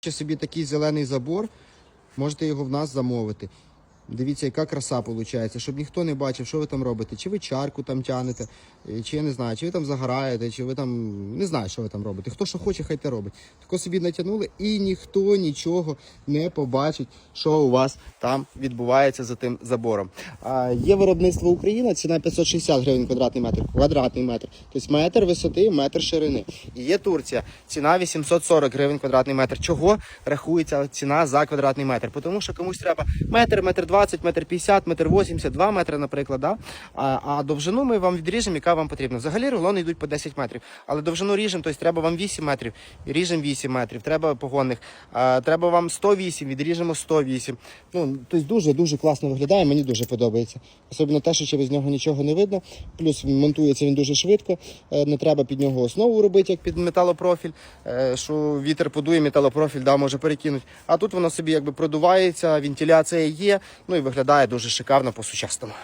Собі такий зелений забор, можете його в нас замовити. Дивіться, яка краса виходить, щоб ніхто не бачив, що ви там робите. Чи ви чарку там тянете, е, чи я не знаю, чи ви там загораєте, чи ви там не знаю, що ви там робите. Хто що хоче, хай те робить. Тако собі натягнули, і ніхто нічого не побачить, що у вас там відбувається за тим забором. А, є виробництво Україна, ціна 560 гривень квадратний метр, квадратний метр. Тобто метр висоти, метр ширини. І є Турція, ціна 840 гривень квадратний метр. Чого рахується ціна за квадратний метр? Тому що комусь треба метр, метр 20, метр 50, метр 80, 2 метри, наприклад. Да? А, а довжину ми вам відріжемо, яка вам потрібна. Взагалі рулони йдуть по 10 метрів, але довжину ріжемо, тобто треба вам 8 метрів, ріжемо 8 метрів, треба погонних. А, треба вам 108, відріжемо 108. Ну, тобто дуже-дуже класно виглядає, мені дуже подобається. Особливо те, що через нього нічого не видно. Плюс монтується він дуже швидко. Е, Не треба під нього основу робити, як під металопрофіль, е, що вітер подує, металопрофіль да, може перекинути. А тут воно собі якби продувається, вентиляція є, ну і виглядає дуже шикарно по-сучасному.